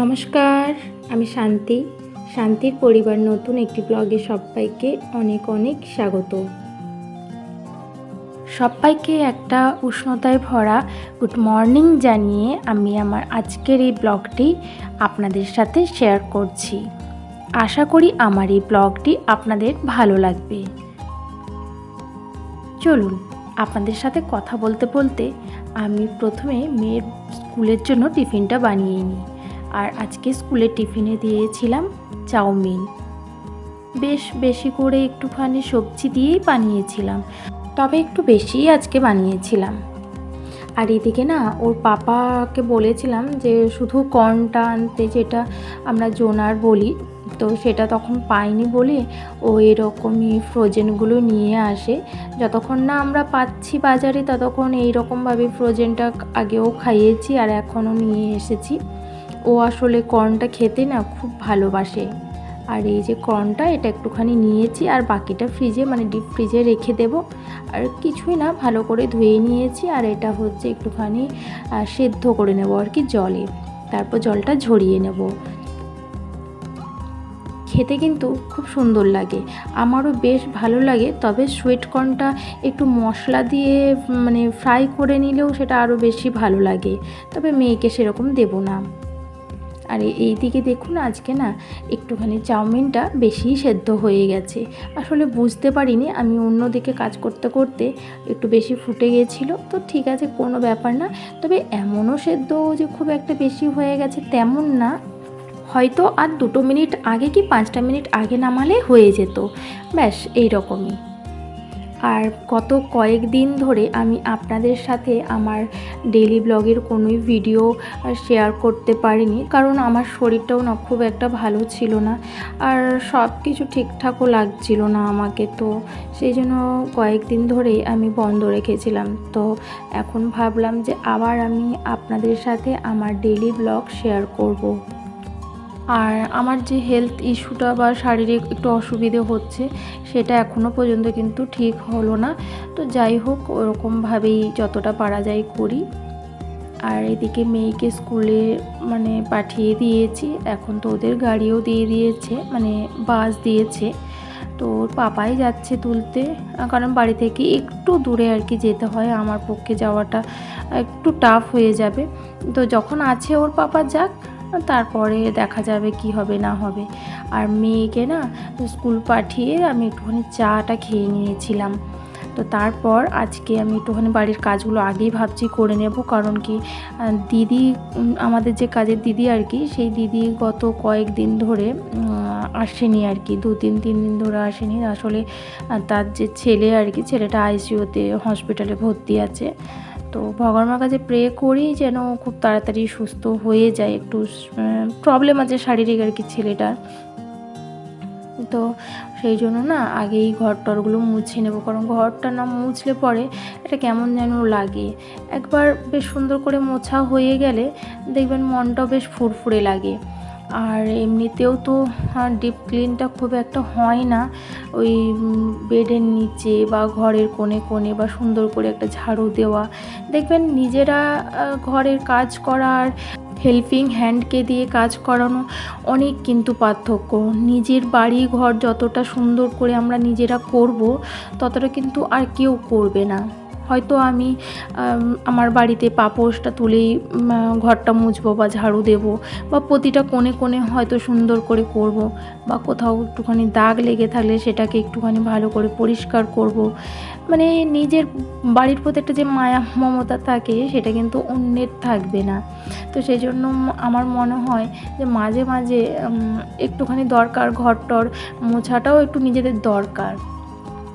নমস্কার, আমি শান্তি। শান্তির পরিবার নতুন একটি ব্লগে সবাইকে অনেক অনেক স্বাগত। সবাইকে একটা উষ্ণতায় ভরা গুড মর্নিং জানিয়ে আমি আমার আজকের এই ব্লগটি আপনাদের সাথে শেয়ার করছি। আশা করি আমার এই ব্লগটি আপনাদের ভালো লাগবে। চলুন, আপনাদের সাথে কথা বলতে বলতে আমি প্রথমে মেয়ের স্কুলের জন্য টিফিনটা বানিয়ে নিই। আর আজকে স্কুলে টিফিনে দিয়েছিলাম চাউমিন। বেশ বেশি করে একটুখানি সবজি দিয়েই বানিয়েছিলাম, তবে একটু বেশিই আজকে বানিয়েছিলাম। আর এদিকে না, ওর পাপাকে বলেছিলাম যে শুধু কর্নটা আনতে যেটা আমরা জোনার বলি, তো সেটা তখন পাইনি বলে ও এরকমই ফ্রোজেনগুলো নিয়ে আসে। যতক্ষণ না আমরা পাচ্ছি বাজারে, ততক্ষণ এইরকমভাবে ফ্রোজেনটা আগেও খাইয়েছি আর এখনও নিয়ে এসেছি। ও আসলে কর্নটা খেতে না খুব ভালোবাসে। আর এই যে কর্নটা, এটা একটুখানি নিয়েছি আর বাকিটা ফ্রিজে মানে ডিপ ফ্রিজে রেখে দেব। আর কিছুই না, ভালো করে ধুয়ে নিয়েছি আর এটা হচ্ছে একটুখানি সেদ্ধ করে নেব আর কি জলে। তারপর জলটা ঝরিয়ে নেব। খেতে কিন্তু খুব সুন্দর লাগে। আমারও বেশ ভালো লাগে, তবে সুইট কর্নটা একটু মশলা দিয়ে মানে ফ্রাই করে নিলেও সেটা আরও বেশি ভালো লাগে। তবে মেয়েকে সেরকম দেবো না। আর এই দিকে দেখুন আজকে না একটুখানি চাউমিনটা বেশিই সেদ্ধ হয়ে গেছে। আসলে বুঝতে পারিনি, আমি অন্যদিকে কাজ করতে করতে একটু বেশি ফুটে গিয়েছিল তো ঠিক আছে, কোনো ব্যাপার না। তবে এমনও সেদ্ধ যে খুব একটা বেশি হয়ে গেছে তেমন না। হয়তো আর দুটো মিনিট আগে কি পাঁচটা মিনিট আগে নামালে হয়ে যেত। ব্যাস এই রকমই আর গত কয়েকদিন ধরে আমি আপনাদের সাথে আমার ডেলি ব্লগের কোনোই ভিডিও শেয়ার করতে পারিনি। কারণ আমার শরীরটাও না খুব একটা ভালো ছিল না। আর সব কিছু ঠিকঠাকও লাগছিল না আমাকে তো। সেই জন্য কয়েকদিন ধরেই আমি বন্ধ রেখেছিলাম। তো এখন ভাবলাম যে আবার আমি আপনাদের সাথে আমার ডেলি ব্লগ শেয়ার করব। আর আমার যে হেলথ ইস্যুটা বা শারীরিক একটু অসুবিধে হচ্ছে, সেটা এখনও পর্যন্ত কিন্তু ঠিক হলো না। তো যাই হোক, ওরকমভাবেই যতটা পারা যায় করি। আর এদিকে মেয়েকে স্কুলে মানে পাঠিয়ে দিয়েছি, এখন তো ওদের গাড়িও দিয়ে দিয়েছে মানে বাস দিয়েছে। তো ওর পাপাই যাচ্ছে তুলতে, কারণ বাড়ি থেকে একটু দূরে আর কি যেতে হয়, আমার পক্ষে যাওয়াটা একটু টাফ হয়ে যাবে। তো যখন আছে ওর পাপা, যাক তারপরে দেখা যাবে কি হবে, না হবে। আর মেয়েকে না স্কুল পাঠিয়ে আমি একটুখানি চাটা খেয়ে নিয়েছিলাম। তো তারপর আজকে আমি একটুখানি বাড়ির কাজগুলো আগেই ভাবছি করে নেব। কারণ কি দিদি আমাদের যে কাজের দিদি আর কি, সেই দিদি গত কয়েকদিন ধরে আসেনি আর কি। দু তিন তিন দিন ধরে আসেনি। আসলে তার যে ছেলে আর কি, ছেলেটা আইসিইউতে হসপিটালে ভর্তি আছে। তো ভগবানের কাছে প্রে করি যেন খুব তাড়াতাড়ি সুস্থ হয়ে যায়। একটু প্রবলেম আছে শারীরিক আর কি ছেলেটার। তো সেই জন্য না আগেই ঘর টরগুলো মুছে নেব। কারণ ঘরটা না মুছলে পরে এটা কেমন যেন লাগে। একবার বেশ সুন্দর করে মোছা হয়ে গেলে দেখবেন মনটাও বেশ ফুরফুরে লাগে। আর এমনিতেও তো ডিপ ক্লিনটা খুব একটা হয় না। ওই বেডের নিচে বা ঘরের কোণে কোণে বা সুন্দর করে একটা ঝাড়ু দেওয়া। দেখবেন নিজেরা ঘরের কাজ করার হেল্পিং হ্যান্ডকে দিয়ে কাজ করানো অনেক কিন্তু পার্থক্য। নিজের বাড়ি ঘর যতটা সুন্দর করে আমরা নিজেরা করব, ততটা কিন্তু আর কেউ করবে না। হয়তো আমি আমার বাড়িতে পাপোশটা তুলেই ঘরটা মুছবো বা ঝাড়ু দেব বা প্রতিটা কোণে কোণে হয়তো সুন্দর করে করব বা কোথাও একটুখানি দাগ লেগে থাকলে সেটাকে একটুখানি ভালো করে পরিষ্কার করব। মানে নিজের বাড়ির প্রতি একটা যে মায়া, মমতা থাকে সেটা কিন্তু অন্যের থাকবে না। তো সেই জন্য আমার মনে হয় যে মাঝে মাঝে একটুখানি দরকার ঘর টর মোছাটাও একটু নিজেদের দরকার।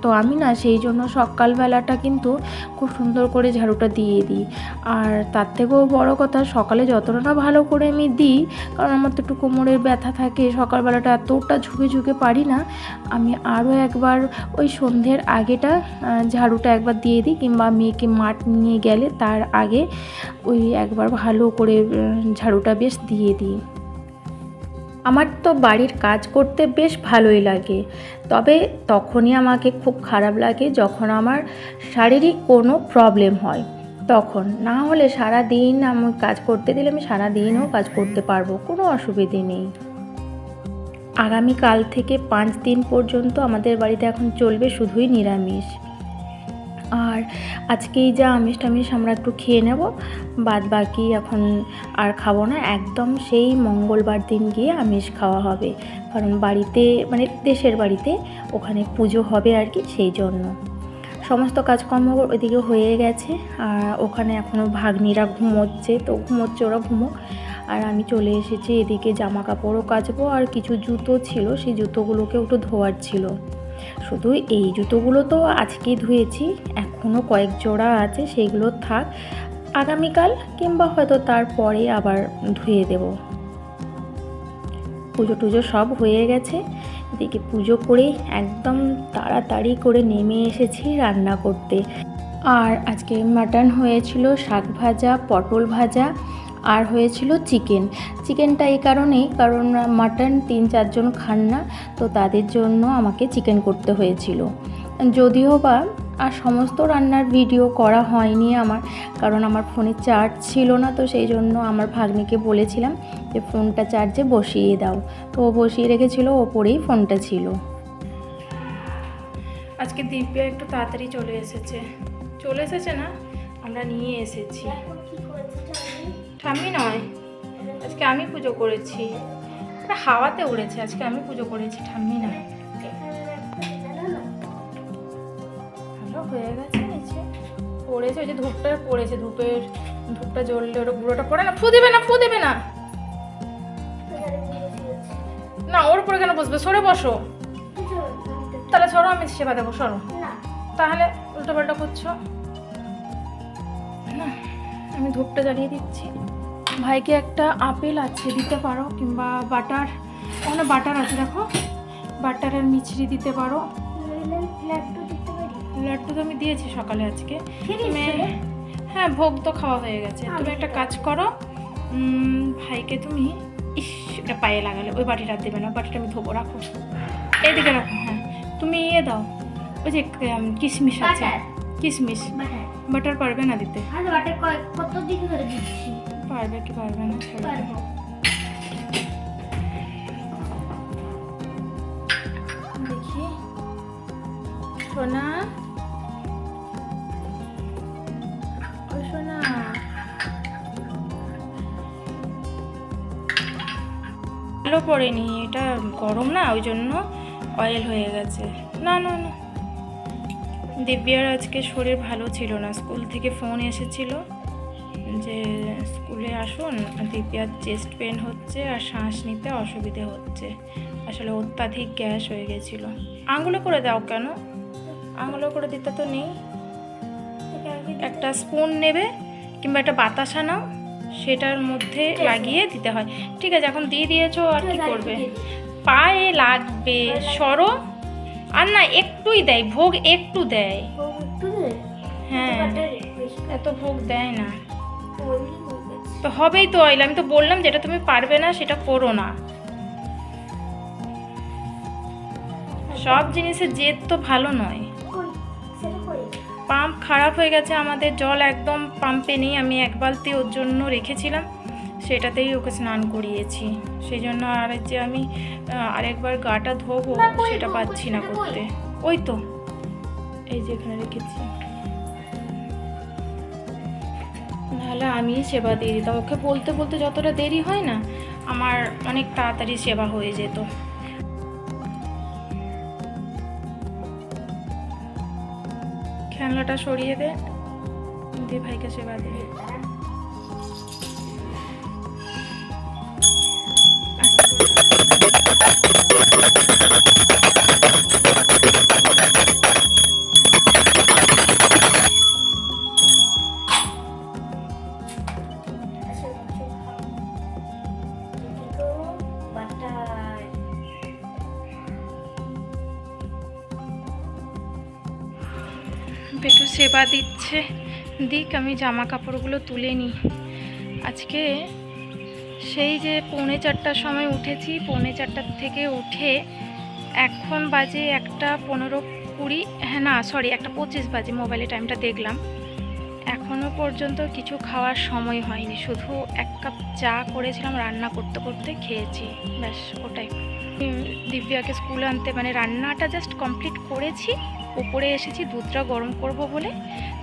তো আমি না সেই জন্য সকালবেলাটা কিন্তু খুব সুন্দর করে ঝাড়ুটা দিয়ে দিই। আর তার থেকেও বড় কথা, সকালে যতটা না ভালো করে আমি দিই, কারণ আমার তো একটু কোমরের ব্যথা থাকে, সকালবেলাটা এতটা ঝুঁকে ঝুঁকে পারি না, আমি আরও একবার ওই সন্ধ্যের আগেটা ঝাড়ুটা একবার দিয়ে দিই কিংবা মেয়েকে মাঠ নিয়ে গেলে তার আগে ওই একবার ভালো করে ঝাড়ুটা বেশ দিয়ে দিই। আমার তো বাড়ির কাজ করতে বেশ ভালোই লাগে। তবে তখনই আমাকে খুব খারাপ লাগে যখন আমার শারীরিক কোনো প্রবলেম হয়। তখন। না হলে সারা দিন আমি কাজ করতে দিলে আমি সারা দিনও কাজ করতে পারব, কোনো অসুবিধে নেই। আগামীকাল থেকে পাঁচ দিন পর্যন্ত আমাদের বাড়িতে এখন চলবে শুধুই নিরামিষ। আর আজকেই যা আমিষ টামিষ আমরা একটু খেয়ে নেব, বাদ বাকি এখন আর খাব না, একদম সেই মঙ্গলবার দিন গিয়ে আমিষ খাওয়া হবে। কারণ বাড়িতে মানে দেশের বাড়িতে ওখানে পুজো হবে আর কি সেই জন্য। সমস্ত কাজকর্ম ওইদিকে হয়ে গেছে, আর ওখানে এখনও ভাগ্নিরা ঘুমোচ্ছে, তো ঘুমোচ্ছে ওরা, ঘুমোক। আর আমি চলে এসেছি, এদিকে জামা কাপড়ও কাচবো, আর কিছু জুতো ছিল, সেই জুতোগুলোকে একটু ধোয়ার ছিল। শুধু এই জুতোগুলো তো আজকেই ধুয়েছি এখনও কয়েক জোড়া আছে সেইগুলো থাক, আগামীকাল কিংবা হয়তো তারপরে আবার ধুয়ে দেব। পুজো টুজো সব হয়ে গেছে, এদিকে পুজো করে একদম তাড়াতাড়ি করে নেমে এসেছি রান্না করতে। আর আজকে মাটন হয়েছিল শাক ভাজা, পটল ভাজা আর হয়েছিল চিকেন। চিকেনটা এই কারণেই, কারণ মাটন তিন চারজন খান না, তো তাদের জন্য আমাকে চিকেন করতে হয়েছিল। যদিও বা, আর সমস্ত রান্নার ভিডিও করা হয়নি আমার, কারণ আমার ফোনে চার্জ ছিল না, তো সেই জন্য আমার ভাগ্নিকে বলেছিলাম যে, ফোনটা চার্জে বসিয়ে দাও। তো ও বসিয়ে রেখেছিল, ওপরেই ফোনটা ছিল। আজকে দিব্যা একটু তাড়াতাড়ি চলে এসেছে। চলে এসেছে না? আমরা নিয়ে এসেছি। ঠাম্মি নয়। আজকে আমি পুজো করেছি। হাওয়াতে উড়েছে আজকে আমি পুজো করেছি ঠাম্মি না ভালো হয়ে গেছে নিচে। পড়েছে ওই যে ধূপটা পড়েছে ধূপের ধূপটা জ্বললে ওটা গুঁড়োটা পড়ে না ফু দেবে না ফু দেবে না। না ওর উপরে কেন বসবে? সরে বসো। তাহলে সরো আমি সেবা দেবো সরো। তাহলে উল্টো পাল্টা করছ? না। আমি ধূপটা জ্বালিয়ে দিচ্ছি। ভাইকে একটা আপেল আছে দিতে পারো? কিংবা বাটার। ওখানে বাটার আছে দেখো। বাটারের মিছরি দিতে পারো। লাড্ডু তো আমি দিয়েছি সকালে আজকে। হ্যাঁ ভোগ তো খাওয়া হয়ে গেছে। তুমি একটা কাজ করো। ভাইকে তুমি ইস এটা পায়ে লাগালে। ওই বাটিটা দেবে না। বাটিটা আমি ধোবো রাখো। এইদিকে রাখো হ্যাঁ। তুমি ইয়ে দাও। ওই যে কিশমিশ আছে। কিশমিশ। বাটার পারবে না দিতে? কত দিন ধরে দিচ্ছি? পারবে কি পারবে না? পারব। দেখি। সোনা? ও সোনা। ভালো পড়েনি এটা গরম না ওই জন্য অয়েল হয়ে গেছে। না না না। দিব্যার আজকে শরীর ভালো ছিল না। স্কুল থেকে ফোন এসেছিল যে স্কুলে আসুন দিব্যার চেস্ট পেন হচ্ছে আর শ্বাস নিতে অসুবিধে হচ্ছে। আসলে অত্যাধিক গ্যাস হয়ে গেছিল। আঙুলে করে দাও কেন? আঙুলে করে দিতে তো নেই। একটা স্পুন নেবে কিংবা একটা বাতাসা নাও সেটার মধ্যে লাগিয়ে দিতে হয়। ঠিক আছে এখন দিয়ে দিয়েছ আর কি করবে? পায়ে লাগবে। সরো। আর না একটুই দেয় ভোগ একটু দেয়। হ্যাঁ। এত ভোগ দেয় না। তো হবেই তো অয়েল আমি তো বললাম যেটা তুমি পারবে না সেটা করো না। সব জিনিসের জেদ তো ভালো নয়। পাম্প খারাপ হয়ে গেছে আমাদের জল একদম পাম্পে নেই আমি এক বালতি ওর জন্য রেখেছিলাম। সেটাতেই ওকে স্নান করিয়েছি। সেই জন্য আর যে আমি আরেকবার গাটা ধোবো, সেটা পাচ্ছি না করতে। ওই তো, এই যে এখানে রেখেছি। নাহলে আমি সেবা দিয়ে দিতাম। ওকে বলতে বলতে যতটা দেরি হয় না, আমার অনেক তাড়াতাড়ি সেবা হয়ে যেত। খেলনাটা সরিয়ে দে ভাইকে সেবা দিয়ে। একটু সেবা দিচ্ছে। দিক আমি জামা কাপড়গুলো তুলে নিই। আজকে সেই যে পৌনে চারটার সময় উঠেছি, পৌনে চারটার থেকে উঠে এখন বাজে একটা পনেরো কুড়ি হ্যাঁ না সরি একটা পঁচিশ বাজে মোবাইলে টাইমটা দেখলাম। এখনও পর্যন্ত কিছু খাওয়ার সময় হয়নি, শুধু এক কাপ চা করেছিলাম, রান্না করতে করতে খেয়েছি, ব্যাস ওটাই। দিব্যাকে স্কুল আনতে মানে রান্নাটা জাস্ট কমপ্লিট করেছি উপরে এসেছি, দুধটা গরম করব বলে।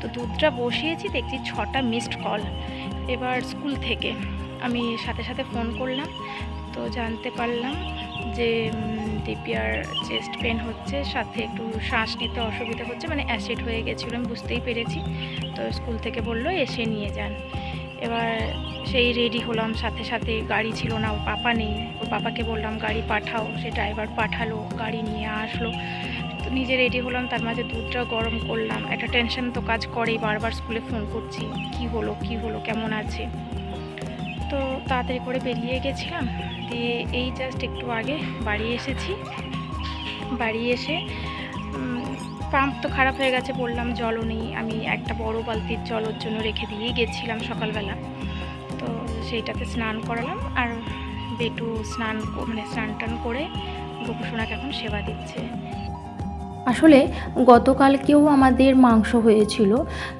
তো দুধটা বসিয়েছি, দেখছি ছটা মিসড কল এবার স্কুল থেকে। আমি সাথে সাথে ফোন করলাম তো জানতে পারলাম যে উম, দিব্যার চেস্ট পেন হচ্ছে সাথে একটু শ্বাস নিতে অসুবিধা হচ্ছে মানে অ্যাসিড হয়ে গেছিল আমি বুঝতেই পেরেছি। তো স্কুল থেকে বলল এসে নিয়ে যান। এবার সেই রেডি হলাম সাথে সাথে গাড়ি ছিল না ও পাপা নেই। ওর পাপাকে বললাম গাড়ি পাঠাও। সে ড্রাইভার পাঠালো গাড়ি নিয়ে আসলো। তো নিজে রেডি হলাম, তার মাঝে দুধটা গরম করলাম। একটা টেনশন তো কাজ করেই, বারবার স্কুলে ফোন করছি, কি হলো কি হলো, কেমন আছে? তো তাড়াতাড়ি করে বেরিয়ে গেছিলাম, দিয়ে এই জাস্ট একটু আগে বাড়ি এসেছি। বাড়ি এসে পাম্প তো খারাপ হয়ে গেছে বললাম, জলও নেই। আমি একটা বড় বালতির জল ওর জন্য রেখে দিয়ে গেছিলাম সকালবেলা। তো সেইটাতে স্নান করালাম, আর বেটু স্নান মানে স্নান টান করে গোপুসোনাকে এখন সেবা দিচ্ছে। আসলে গতকালকেও আমাদের মাংস হয়েছিল,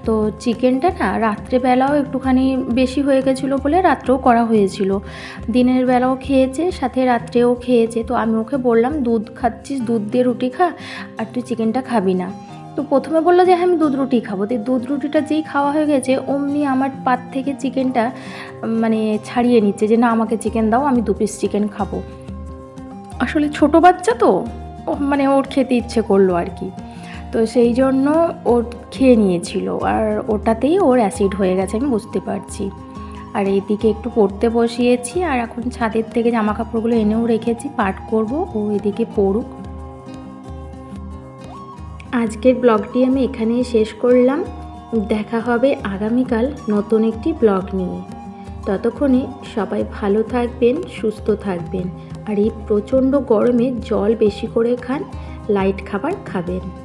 তো চিকেনটা না রাত্রেবেলাও একটুখানি বেশি হয়ে গেছিল বলে রাত্রেও করা হয়েছিল। দিনের বেলাও খেয়েছে, সাথে রাত্রেও খেয়েছে, তো আমি ওকে বললাম, দুধ খাচ্ছিস? দুধ দিয়ে রুটি খা, আর তুই চিকেনটা খাবি না। তো প্রথমে বলল যে হ্যাঁ আমি দুধ রুটি খাব। তো দুধ রুটিটা যেই খাওয়া হয়ে গেছে, অমনি আমার পাত থেকে চিকেনটা মানে ছাড়িয়ে নিচ্ছে যে, না, আমাকে চিকেন দাও, আমি দু পিস চিকেন খাব। আসলে ছোট বাচ্চা তো। মানে ওর খেতে ইচ্ছে করল আর কি। তো সেই জন্য ওর খেয়ে নিয়েছিল। আর ওটাতেই ওর অ্যাসিড হয়ে গেছে, আমি বুঝতে পারছি। আর এদিকে একটু পড়তে বসিয়েছি, আর এখন ছাদের থেকে জামা কাপড়গুলো এনেও রেখেছি, পাট করব, ও এদিকে পড়ুক। আজকের ব্লগটি আমি এখানেই শেষ করলাম। দেখা হবে আগামীকাল নতুন একটি ব্লগ নিয়ে। ততক্ষণে সবাই ভালো থাকবেন, সুস্থ থাকবেন। আর এই প্রচণ্ড গরমে জল বেশি করে খান লাইট খাবার খাবেন।